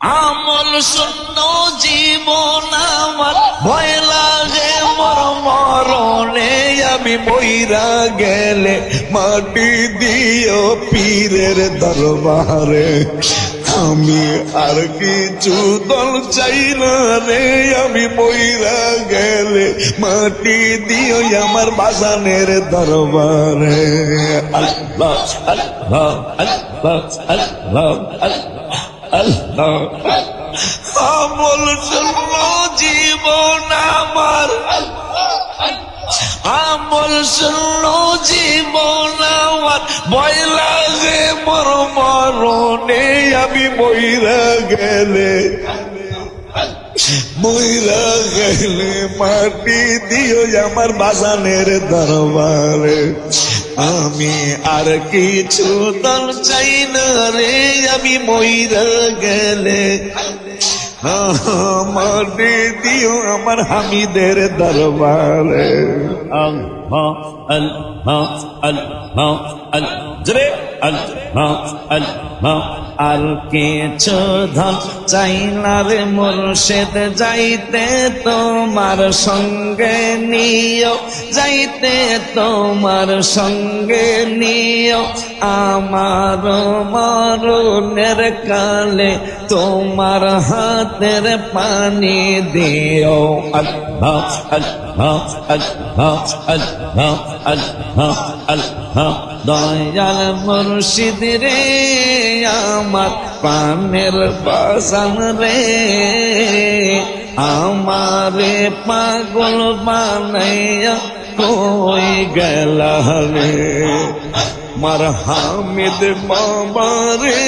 আমল শূন্য জীবন আমার। ভয় লাগে মর, মরণে আমি মইরা গেলে মাটি দিও পীরের দরবারে। আমি আর কিছু দল চাই না রে, আমি মইরা গেলে মাটি দিও আমার বাসানের দরবারে। আল্লাহ আল্লাহ আল্লাহ আল্লাহ আল্লাহ। আমল শূন্য জীবন আমার। আমল শূন্য জীবন আমার। ভয় লাগে মর মরণে, আমি মইরা গেলে। মইরা গেলে মাটি দিও আমার বাসানের দরবারে। আমি আর কিছু দল চাই না রে, আমি মইরা গেলে। আমার দিও আমার হামিদের দরবারে। আল্লাহ আল্লাহ আল্লাহ আল্লাহ জোরে? আল্লাহ আল্লাহ আর কিছু ধন চাইনার মুর্শেদ, যাইতে তোমার সঙ্গে নিও, যাইতে তোমার সঙ্গে নিও। আমার মরণের কালে তোমার হাতের পানি দিও। আল্লাহ দয়াল মুর্শিদ রে, আমার প্রাণের বাসান রে। আমারে পাগল বানাইয়া কই গেল রে। মার হামিদ বাবা রে,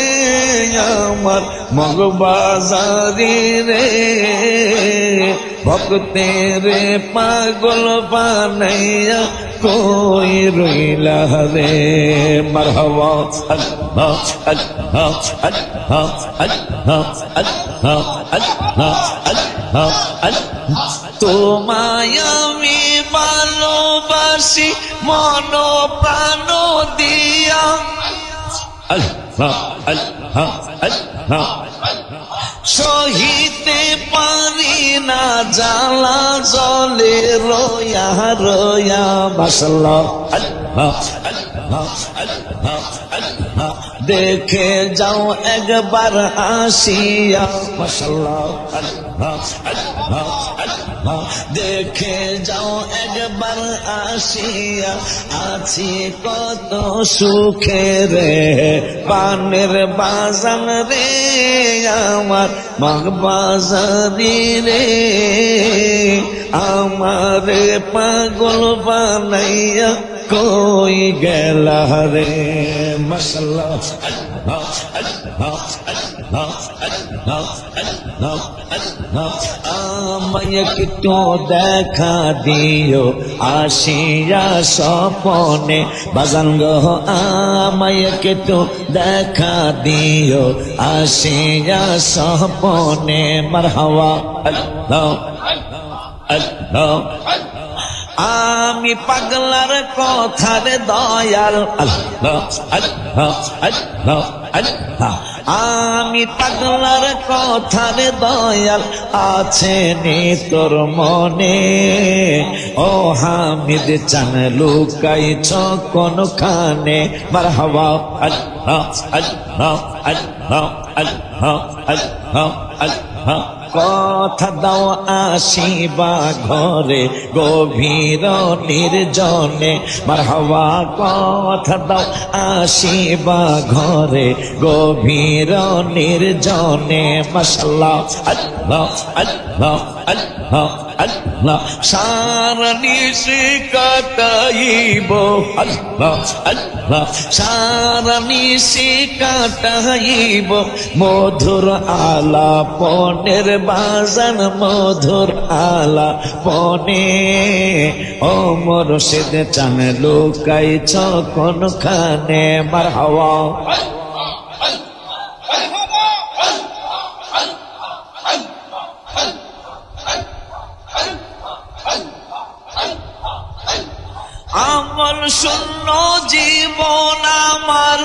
আমার মগবাজারি রে। ভক্তের পাগল বানাইয়া কই রইলা রে মারহাবা আল্লাহ আল্লাহ আল্লাহ আল্লাহ আল্লাহ আল্লাহ আল্লাহ আল্লাহ তোমায় আমি ভালোবাসি মন প্রাণ দিয়া আল্লাহ আল্লাহ আল্লাহ সহিতে পারি না জ্বালা জলে রয়া রয়া বাসল আল্লাহ দেখে যাও একবার আসিয়া মাশাল্লাহ দেখে যাও একবার আসিয়া, আছি কত সুখে রে, পানের বাজান রে, আমার মগ বাজারি রে, আমার পাগল বানাইয়া कोई गहरे मसला मयक क्यों देखा दियो, आशिया सौपोने। हो आ आमयक क्यों देखा दियो, आशिया सौपोने। मरहवा अल्लाह अल्लाह अल्लाह। আমি পাগলার কথার দয়াল। আমি পাগলার কথার দয়াল, আছে নি তোর মনে। ও হামিদ, চান লুকাইছ কোন খানে মারহাবা। আল্লাহ আল্লাহ আল্লাহ আল্লাহ আল্লাহ আল্লাহ। কথা দাও আসিবা ঘরে, গভীর নির্জনে। মারহাবা, কথা দাও আসিবা ঘরে, গভীর নির্জনে। মশলা আল্লাহ আল্লাহ আল্লাহ। আল্লাহ, সারা নিশি কাটাইব। আল্লাহ আল্লাহ, সারা নিশি কাটাইব। মধুর আলা পনেরো বাজান, মধুর আলা পনে ও মুর্শিদ চান লুকাইছ কোন খানে মার হাওয়া। শূন্য জীবন আমার।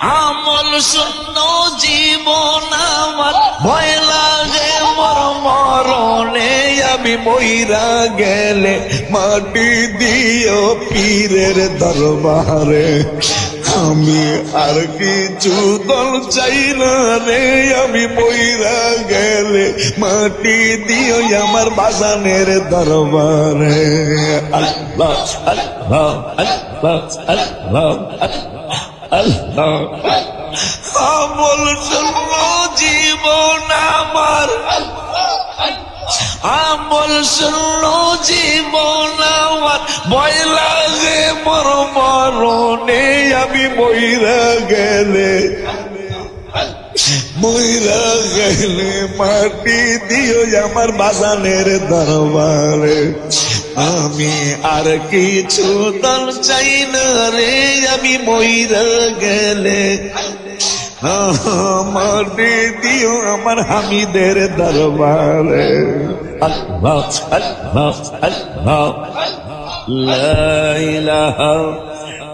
আমল শূন্য জীবন আমার। ভয় লাগে মর মরণে, আমি মইরা গেলে মাটি দিও পীরের দরবারে। আমি আর কিছু দল চাই না রে, আমি বইরা গেলে মাটি দিও আমার বাজানের দরবারে। আল্লাহ আল্লাহ জীবন আমার। আমল শূন্য জীবন আমার। মরণে আমি মহিলা গেলে মহিলা গেলে মাটি দিও আমার বাসানের দরবারে। আমি আর কিছু দল চাই না রে, আমি মহিলা গেলে। মাটি দিও আমার হামিদের দরবারে। আল্লাহ আল্লাহ আল্লাহ। লা